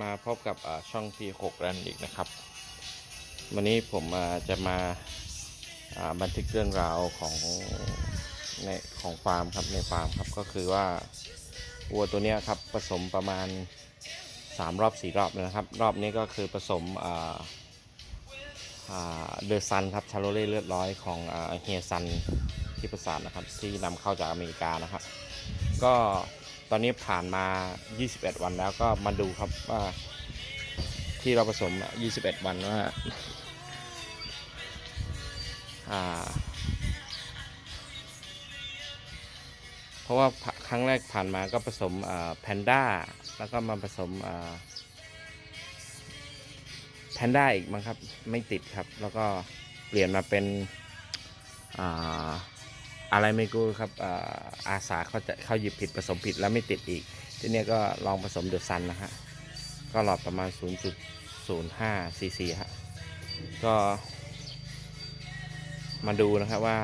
มาพบกับช่องที่6รันอีกนะครับ วันนี้ผมจะมาบันทึกเรื่องราวของในของฟาร์มครับในฟาร์มครับก็คือว่าวัวตัวนี้ครับผสมประมาณ 3 รอบ4รอบนะครับ รอบนี้ก็คือผสมเดอะซันครับชาโลเล่เลือดร้อยของเฮียซันที่ประสานนะครับที่นำเข้าจากอเมริกานะครับ ก็ ตอนนี้ผ่านมา 21 วันแล้วก็มาดูครับว่าที่เราผสม 21 วันว่าเพราะว่าครั้งแรกผ่านมาก็ผสมแพนด้าแล้วก็มาผสมแพนด้าอีกมั้งครับ ไม่ติดครับ แล้วก็เปลี่ยนมาเป็นอ่า อะไรไม่รู้ครับอาอาสาเขาจะเขาหยิบผิดผสมผิดแล้วไม่ติดอีก ทีนี้ก็ลองผสมเดือะซันนะฮะ ก็หลอดประมาณ 0.05ซีซีฮะ ก็มาดูนะครับว่า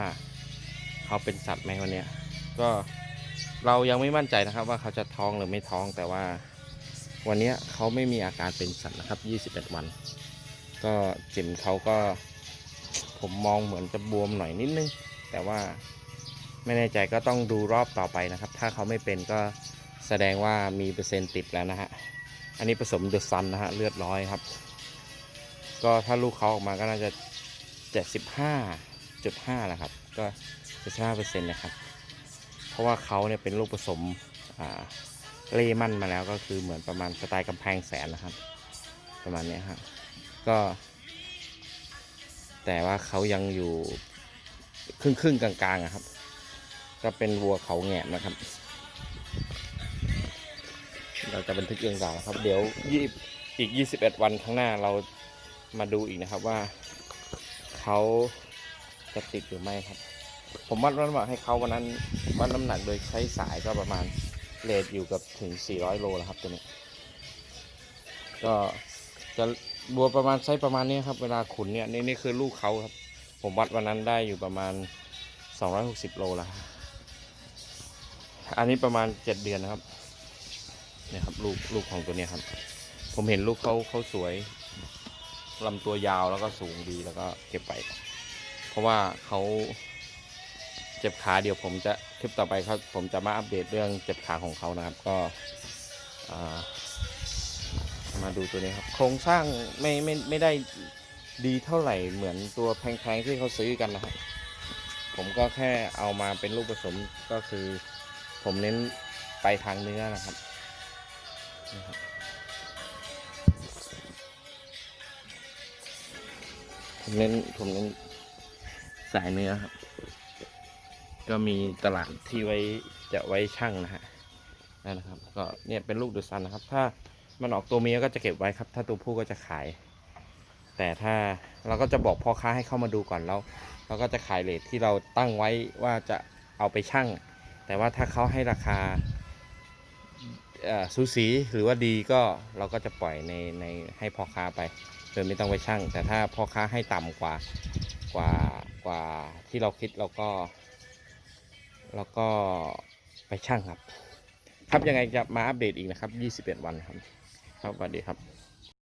เขาเป็นสัตว์ไหมวันนี้ก็เรายังไม่มั่นใจนะครับว่าเขาจะท้องหรือไม่ท้องแต่ว่า วันนี้เขาไม่มีอาการเป็นสัตว์นะครับ21วัน ก็จิ๋มเขาก็ผมมองเหมือนจะบวมหน่อยนิดนึง แต่ว่า ไม่แน่ใจก็ต้องดูรอบต่อไปนะครับ ถ้าเขาไม่เป็นก็แสดงว่ามีเปอร์เซ็นต์ติดแล้วนะฮะ อันนี้ผสมเดอะซันนะฮะเลือดร้อยครับ ก็ถ้าลูกเขาออกมาก็น่าจะ 75.5แหละครับ ก็ 75เปอร์เซ็นต์นะครับ เพราะว่าเขาเนี่ยเป็นลูกผสมเล่มั่นมาแล้วก็คือเหมือนประมาณสไตล์กำแพงแสนนะครับ ประมาณนี้ยฮะก็ แต่ว่าเขายังอยู่ครึ่งครึ่งๆกลางๆอะครับ ก็เป็นวัวเขาแงะนะครับ เราจะบันทึกเรื่องราวนะครับ เดี๋ยวยี่อีก 21 วันข้างหน้าเรามาดูอีกนะครับว่าเขาจะติดหรือไม่ครับ ผมวัดน้ำหนักให้เขาวันนั้นวัดน้ำหนักโดยใช้สายก็ประมาณเลทอยู่กับถึง 400 โลแล้วครับตัวนี้ ก็จะบัวประมาณไซส์ประมาณนี้ครับ เวลาขุนเนี่ยนี่นี่คือลูกเขาครับ ผมวัดวันนั้นได้อยู่ประมาณ 260 โลแล้ว อันนี้ประมาณ7เดือนนะครับเนี่ยครับลูกลูกของตัวเนี้ยครับ ผมเห็นลูกเขาเขาสวยลำตัวยาวแล้วก็สูงดีแล้วก็เก็บไป เพราะว่าเขาเจ็บขาเดี๋ยวผมจะคลิปต่อไปครับ ผมจะมาอัปเดตเรื่องเจ็บขาของเขานะครับก็มาดูตัวนี้ครับ โครงสร้างไม่ไม่ไม่ได้ดีเท่าไหร่เหมือนตัวแพงๆที่เขาซื้อกันนะครับ ผมก็แค่เอามาเป็นลูกผสมก็คือ ผมเน้นไปทางเนื้อนะครับนะครับผมเน้นผมเน้นสายเนื้อครับ ก็มีตลาดที่ไว้จะไว้ช่างนะฮะนั่นนะครับ ก็เนี่ยเป็นลูกดูซันนะครับ ถ้ามันออกตัวเมียก็จะเก็บไว้ครับ ถ้าตัวผู้ก็จะขาย แต่ถ้าเราก็จะบอกพ่อค้าให้เข้ามาดูก่อนแล้วเราก็จะขายเลทที่เราตั้งไว้ว่าจะเอาไปช่าง แต่ว่าถ้าเขาให้ราคาสูสีหรือว่าดีก็เราก็จะปล่อยในในให้พ่อค้าไปโดยไม่ต้องไปช่าง แต่ถ้าพ่อค้าให้ต่ำกว่ากว่ากว่าที่เราคิดเราก็เราก็ไปช่างครับ ครับยังไงจะมาอัปเดตอีกนะครับ 21 วันครับ ครับสวัสดีครับ